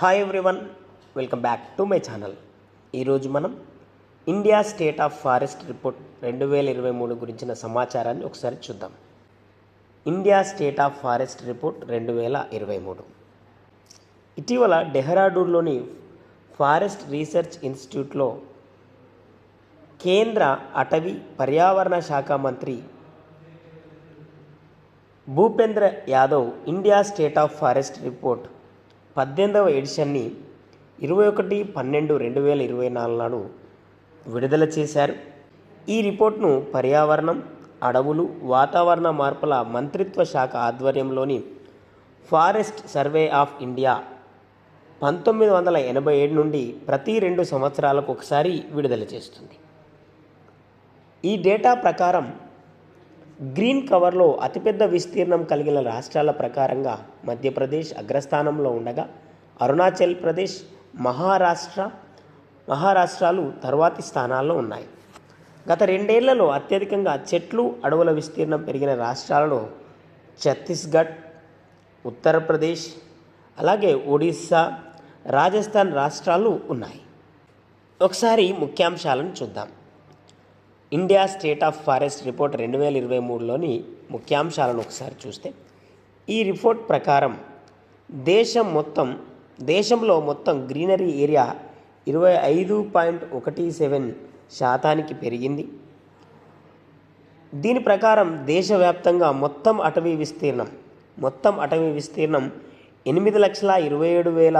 Hi everyone welcome back to my channel ఈరోజు మనం India state of forest report రెండు వేల ఇరవై మూడు గురించిన సమాచారాన్ని ఒకసారి చూద్దాం. India state of forest report రెండు వేల ఇరవై మూడు. ఇటీవల డెహ్రాడూన్లోని ఫారెస్ట్ రీసెర్చ్ ఇన్స్టిట్యూట్లో కేంద్ర అటవీ పర్యావరణ శాఖ మంత్రి Bhupendra Yadav India state of forest report పద్దెనిమిదవ ఎడిషన్ని ఇరవై ఒకటి పన్నెండు రెండు వేల ఇరవై నాలుగు నాడు విడుదల చేశారు. ఈ రిపోర్ట్ను పర్యావరణం అడవులు వాతావరణ మార్పుల మంత్రిత్వ శాఖ ఆధ్వర్యంలోని ఫారెస్ట్ సర్వే ఆఫ్ ఇండియా పంతొమ్మిది వందల ఎనభై ఏడు నుండి ప్రతి రెండు సంవత్సరాలకు ఒకసారి విడుదల చేస్తుంది. ఈ డేటా ప్రకారం గ్రీన్ కవర్లో అతిపెద్ద విస్తీర్ణం కలిగిన రాష్ట్రాల ప్రకారంగా మధ్యప్రదేశ్ అగ్రస్థానంలో ఉండగా అరుణాచల్ ప్రదేశ్ మహారాష్ట్ర మహారాష్ట్రాలు తర్వాతి స్థానాల్లో ఉన్నాయి. గత రెండేళ్ళలో అత్యధికంగా చెట్లు అడవుల విస్తీర్ణం పెరిగిన రాష్ట్రాలలో ఛత్తీస్గఢ్ ఉత్తరప్రదేశ్ అలాగే ఒడిస్సా రాజస్థాన్ రాష్ట్రాలు ఉన్నాయి. ఒకసారి ముఖ్యాంశాలను చూద్దాం. India state of forest report రెండు వేల ఇరవై మూడులోని ముఖ్యాంశాలను ఒకసారి చూస్తే ఈ రిపోర్ట్ ప్రకారం దేశం మొత్తం దేశంలో మొత్తం గ్రీనరీ ఏరియా ఇరవై ఐదు పాయింట్ ఒకటి సెవెన్ శాతానికి పెరిగింది. దీని ప్రకారం దేశవ్యాప్తంగా మొత్తం అటవీ విస్తీర్ణం మొత్తం అటవీ విస్తీర్ణం ఎనిమిది లక్షల ఇరవై ఏడు వేల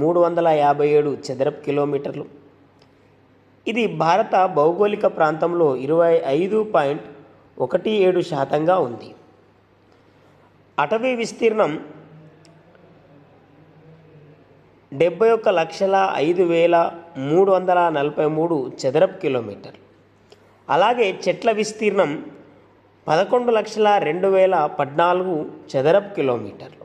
మూడు వందల యాభై ఏడు చదరపు కిలోమీటర్లు. ఇది భారత భౌగోళిక ప్రాంతంలో ఇరవై ఐదు పాయింట్ ఒకటి ఏడు శాతంగా ఉంది. అటవీ విస్తీర్ణం డెబ్బై ఒక్క లక్షల ఐదు వేల మూడు వందల నలభై మూడు చదరపు కిలోమీటర్లు అలాగే చెట్ల విస్తీర్ణం పదకొండు లక్షల రెండు వేల పద్నాలుగు చదరపు కిలోమీటర్లు.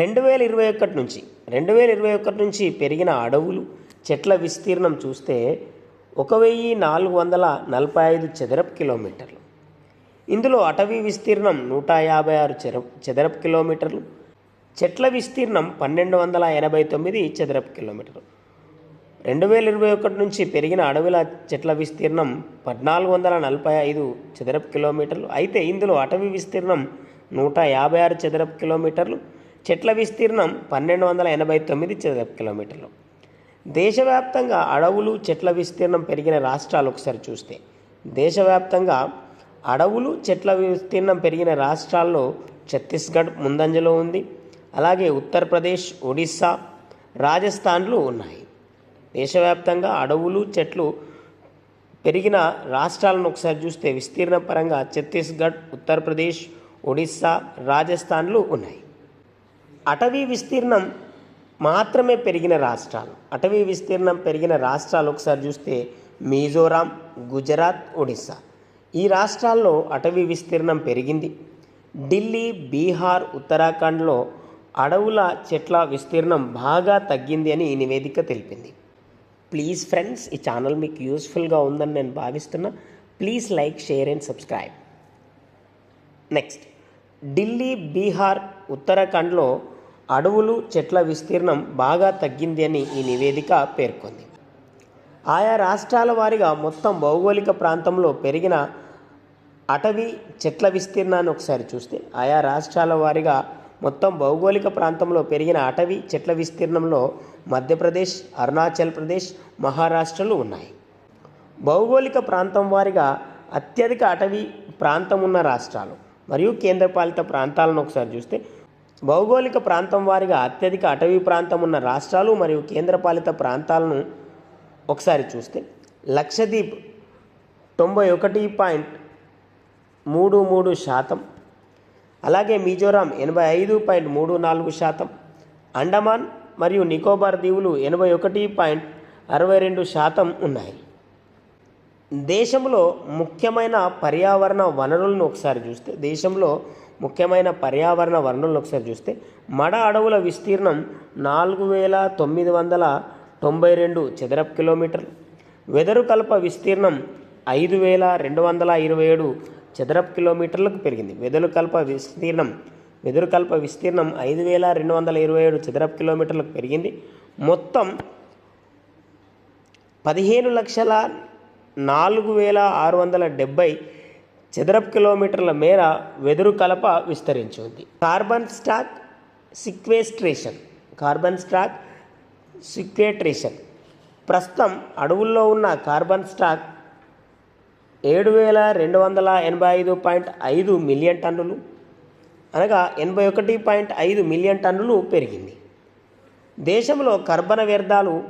రెండు వేల ఇరవై ఒకటి నుంచి రెండు వేల ఇరవై ఒకటి నుంచి పెరిగిన అడవులు చెట్ల విస్తీర్ణం చూస్తే ఒక వెయ్యి నాలుగు వందల నలభై ఐదు చదరపు కిలోమీటర్లు. ఇందులో అటవీ విస్తీర్ణం నూట యాభై ఆరు చెర చదరపు కిలోమీటర్లు. చెట్ల విస్తీర్ణం పన్నెండు వందల ఎనభై తొమ్మిది చదరపు కిలోమీటర్లు. రెండు వేల ఇరవై ఒకటి నుంచి పెరిగిన అడవుల చెట్ల విస్తీర్ణం పద్నాలుగు వందల నలభై ఐదు చదరపు కిలోమీటర్లు. అయితే ఇందులో అటవీ విస్తీర్ణం నూట యాభై ఆరు చదరపు కిలోమీటర్లు. చెట్ల విస్తీర్ణం పన్నెండు వందల ఎనభై తొమ్మిది చదరపు కిలోమీటర్లు. దేశవ్యాప్తంగా అడవులు చెట్ల విస్తీర్ణం పెరిగిన రాష్ట్రాలు ఒకసారి చూస్తే దేశవ్యాప్తంగా అడవులు చెట్ల విస్తీర్ణం పెరిగిన రాష్ట్రాల్లో ఛత్తీస్గఢ్ ముందంజలో ఉంది. అలాగే ఉత్తరప్రదేశ్ ఒడిస్సా రాజస్థాన్లు ఉన్నాయి. దేశవ్యాప్తంగా అడవులు చెట్లు పెరిగిన రాష్ట్రాలను ఒకసారి చూస్తే విస్తీర్ణ పరంగా ఛత్తీస్గఢ్ ఉత్తరప్రదేశ్ ఒడిస్సా రాజస్థాన్లు ఉన్నాయి. అటవీ విస్తీర్ణం మాత్రమే పెరిగిన రాష్ట్రాలు అటవీ విస్తీర్ణం పెరిగిన రాష్ట్రాలు ఒకసారి చూస్తే మిజోరాం గుజరాత్ ఒడిస్సా ఈ రాష్ట్రాల్లో అటవీ విస్తీర్ణం పెరిగింది. ఢిల్లీ బీహార్ ఉత్తరాఖండ్లో అడవుల చెట్ల విస్తీర్ణం బాగా తగ్గింది అని ఈ నివేదిక తెలిపింది. ప్లీజ్ ఫ్రెండ్స్ ఈ ఛానల్ మీకు యూస్ఫుల్గా ఉందని నేను భావిస్తున్నా. Please like share and subscribe. Next Delhi Bihar ఉత్తరాఖండ్లో అడవులు చెట్ల విస్తీర్ణం బాగా తగ్గింది అని ఈ నివేదిక పేర్కొంది. ఆయా రాష్ట్రాల వారీగా మొత్తం భౌగోళిక ప్రాంతంలో పెరిగిన అటవీ చెట్ల విస్తీర్ణాన్ని ఒకసారి చూస్తే ఆయా రాష్ట్రాల వారీగా మొత్తం భౌగోళిక ప్రాంతంలో పెరిగిన అటవీ చెట్ల విస్తీర్ణంలో మధ్యప్రదేశ్ అరుణాచల్ ప్రదేశ్ మహారాష్ట్రలు ఉన్నాయి. భౌగోళిక ప్రాంతం వారిగా అత్యధిక అటవీ ప్రాంతం ఉన్న రాష్ట్రాలు మరియు కేంద్రపాలిత ప్రాంతాలను ఒకసారి చూస్తే భౌగోళిక ప్రాంతం వారిగా అత్యధిక అటవీ ప్రాంతం ఉన్న రాష్ట్రాలు మరియు కేంద్రపాలిత ప్రాంతాలను ఒకసారి చూస్తే లక్షద్వీప్ తొంభై ఒకటి పాయింట్ మూడు మూడు శాతం అలాగే మిజోరాం ఎనభై ఐదు పాయింట్ మూడు నాలుగు శాతం అండమాన్ మరియు నికోబార్ దీవులు ఎనభై ఒకటి పాయింట్ అరవై రెండు శాతం ఉన్నాయి. దేశంలో ముఖ్యమైన పర్యావరణ వనరులను ఒకసారి చూస్తే దేశంలో ముఖ్యమైన పర్యావరణ వనరులను ఒకసారి చూస్తే మడ అడవుల విస్తీర్ణం నాలుగు వేల తొమ్మిది వందల తొంభై రెండు చదరపు కిలోమీటర్లు. వెదరు కల్ప విస్తీర్ణం ఐదు వేల రెండు వందల ఇరవై ఏడు చదరపు కిలోమీటర్లకు పెరిగింది. వెదరు కల్ప విస్తీర్ణం వెదురు కలప విస్తీర్ణం ఐదు వేల రెండు వందల ఇరవై ఏడు చదరపు కిలోమీటర్లకు పెరిగింది. మొత్తం పదిహేను లక్షల నాలుగు వేల ఆరు వందల డెబ్బై చదరపు కిలోమీటర్ల మేర వెదురు కలప విస్తరించింది. Carbon stock sequestration carbon stock sequestration. ప్రస్తుతం అడవుల్లో ఉన్న కార్బన్ స్టాక్ ఏడు వేల రెండు వందల ఎనభై ఐదు పాయింట్ ఐదు మిలియన్ టన్నులు అనగా ఎనభై ఒకటి పాయింట్ ఐదు మిలియన్ టన్నులు పెరిగింది. దేశంలో కర్బన వ్యర్థాలు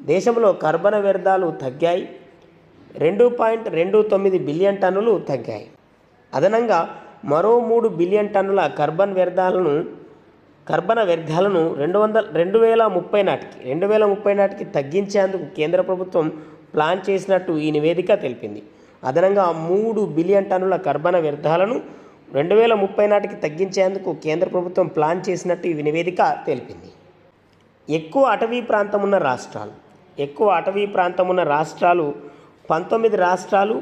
దేశంలో కర్బన వ్యర్థాలు తగ్గాయి. రెండు పాయింట్ రెండు తొమ్మిది బిలియన్ టన్నులు తగ్గాయి. అదనంగా మరో మూడు బిలియన్ టన్నుల కర్బన్ వ్యర్థాలను కర్బన వ్యర్థాలను రెండు వందల రెండు వేల ముప్పై నాటికి రెండు వేల ముప్పై నాటికి తగ్గించేందుకు కేంద్ర ప్రభుత్వం ప్లాన్ చేసినట్టు ఈ నివేదిక తెలిపింది. అదనంగా మూడు బిలియన్ టన్నుల కర్బన వ్యర్థాలను రెండు వేల ముప్పై నాటికి తగ్గించేందుకు కేంద్ర ప్రభుత్వం ప్లాన్ చేసినట్టు ఈ నివేదిక తెలిపింది. ఎక్కువ అటవీ ప్రాంతం ఉన్న రాష్ట్రాలు ఎక్కువ అటవీ ప్రాంతం ఉన్న రాష్ట్రాలు పంతొమ్మిది రాష్ట్రాలు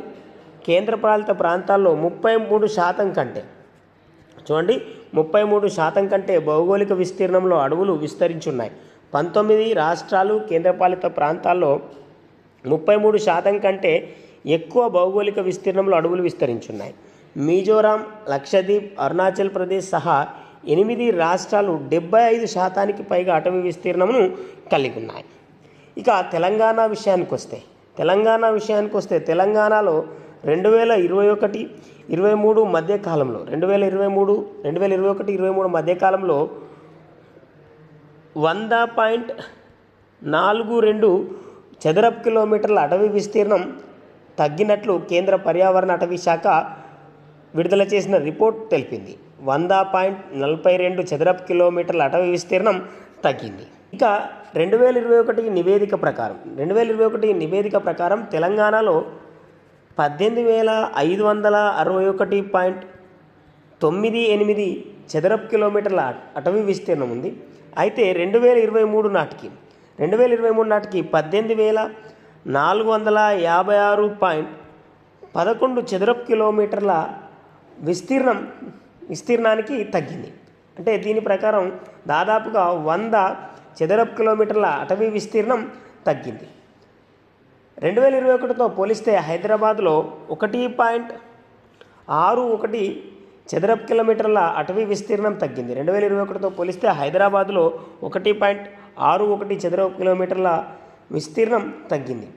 కేంద్రపాలిత ప్రాంతాల్లో ముప్పై మూడు శాతం కంటే చూడండి ముప్పై మూడు శాతం కంటే భౌగోళిక విస్తీర్ణంలో అడవులు విస్తరించున్నాయి. పంతొమ్మిది రాష్ట్రాలు కేంద్రపాలిత ప్రాంతాల్లో ముప్పై మూడు శాతం కంటే ఎక్కువ భౌగోళిక విస్తీర్ణంలో అడవులు విస్తరించున్నాయి. మిజోరాం లక్షద్వీప్ అరుణాచల్ ప్రదేశ్ సహా ఎనిమిది రాష్ట్రాలు డెబ్బై ఐదు శాతానికి పైగా అటవీ విస్తీర్ణమును కలిగి ఉన్నాయి. ఇక తెలంగాణ విషయానికి వస్తే తెలంగాణ విషయానికి వస్తే తెలంగాణలో రెండు వేల ఇరవై ఒకటి ఇరవై మూడు మధ్యకాలంలో రెండు వేల ఇరవై మూడు రెండు వేల ఇరవై ఒకటి ఇరవై మూడు మధ్యకాలంలో వంద పాయింట్ నాలుగు రెండు చదరపు కిలోమీటర్ల అటవీ విస్తీర్ణం తగ్గినట్లు కేంద్ర పర్యావరణ అటవీ శాఖ విడుదల చేసిన రిపోర్ట్ తెలిపింది. వంద పాయింట్ నలభై రెండు చదరపు కిలోమీటర్ల అటవీ విస్తీర్ణం తగ్గింది. ఇక రెండు వేల ఇరవై ఒకటి నివేదిక ప్రకారం రెండు వేల ఇరవై ఒకటి నివేదిక ప్రకారం తెలంగాణలో పద్దెనిమిది వేల ఐదు వందల అరవై ఒకటి పాయింట్ తొమ్మిది ఎనిమిది చదరపు కిలోమీటర్ల అటవీ విస్తీర్ణం ఉంది. అయితే రెండు వేల ఇరవై మూడు నాటికి రెండు వేల ఇరవై మూడు నాటికి పద్దెనిమిది వేల నాలుగు వందల యాభై ఆరు పాయింట్ పదకొండు చదరపు కిలోమీటర్ల విస్తీర్ణం విస్తీర్ణానికి తగ్గింది. అంటే దీని ప్రకారం దాదాపుగా వంద చదరపు కిలోమీటర్ల అటవీ విస్తీర్ణం తగ్గింది. రెండు వేల ఇరవై ఒకటితో పోలిస్తే హైదరాబాద్లో ఒకటి పాయింట్ ఆరు ఒకటి చదరపు కిలోమీటర్ల అటవీ విస్తీర్ణం తగ్గింది. రెండు వేల ఇరవై ఒకటితో పోలిస్తే హైదరాబాద్లో ఒకటి పాయింట్ ఆరు ఒకటి చదరపు కిలోమీటర్ల విస్తీర్ణం తగ్గింది.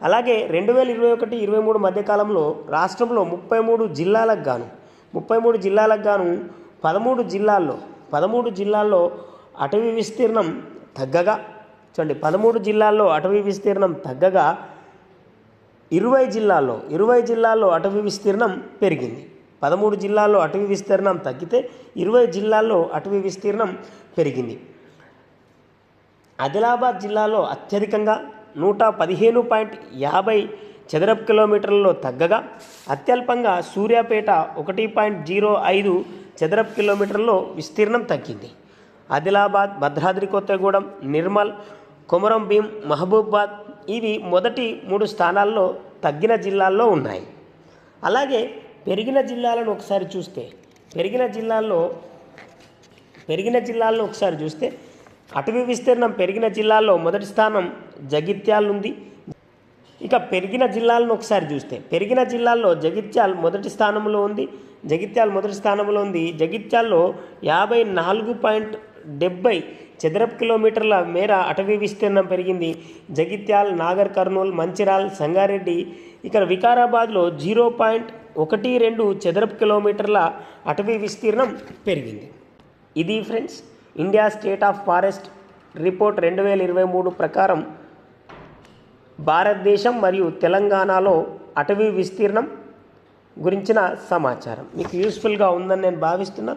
అలాగే రెండు వేల ఇరవై ఒకటి ఇరవై మూడు మధ్యకాలంలో రాష్ట్రంలో ముప్పై మూడు జిల్లాలకు గాను ముప్పై మూడు జిల్లాలకు గాను పదమూడు జిల్లాల్లో పదమూడు జిల్లాల్లో అటవీ విస్తీర్ణం తగ్గగా. చూడండి పదమూడు జిల్లాల్లో అటవీ విస్తీర్ణం తగ్గగా ఇరవై జిల్లాల్లో ఇరవై జిల్లాల్లో అటవీ విస్తీర్ణం పెరిగింది. పదమూడు జిల్లాల్లో అటవీ విస్తీర్ణం తగ్గితే ఇరవై జిల్లాల్లో అటవీ విస్తీర్ణం పెరిగింది. ఆదిలాబాద్ జిల్లాలో అత్యధికంగా నూట పదిహేను పాయింట్ యాభై చదరపు కిలోమీటర్లలో తగ్గగా. అత్యల్పంగా సూర్యాపేట ఒకటి పాయింట్ జీరో ఐదు చదరపు కిలోమీటర్లో విస్తీర్ణం తగ్గింది. ఆదిలాబాద్ భద్రాద్రి కొత్తగూడెం నిర్మల్ కొమరం భీం మహబూబాద్ ఇవి మొదటి మూడు స్థానాల్లో తగ్గిన జిల్లాల్లో ఉన్నాయి. అలాగే పెరిగిన జిల్లాలను ఒకసారి చూస్తే పెరిగిన జిల్లాల్లో పెరిగిన జిల్లాల్లో ఒకసారి చూస్తే అటవీ విస్తీర్ణం పెరిగిన జిల్లాల్లో మొదటి స్థానం జగిత్యాల ఉంది. ఇక పెరిగిన జిల్లాలను ఒకసారి చూస్తే పెరిగిన జిల్లాల్లో జగిత్యాల్ మొదటి స్థానంలో ఉంది. జగిత్యాల్ మొదటి స్థానంలో ఉంది. జగిత్యాల్లో యాభై నాలుగు పాయింట్ డెబ్బై చదరపు కిలోమీటర్ల మేర అటవీ విస్తీర్ణం పెరిగింది. జగిత్యాల్ నాగర్ కర్నూల్ మంచిరాల్ సంగారెడ్డి ఇక్కడ వికారాబాద్లో జీరో పాయింట్ ఒకటి రెండు చదరపు కిలోమీటర్ల అటవీ విస్తీర్ణం పెరిగింది. ఇది friends India state of forest report రెండు వేల ఇరవై మూడు ప్రకారం భారతదేశం మరియు తెలంగాణలో అటవీ విస్తీర్ణం గురించిన సమాచారం. మీకు యూస్ఫుల్గా ఉందని నేను భావిస్తున్నా.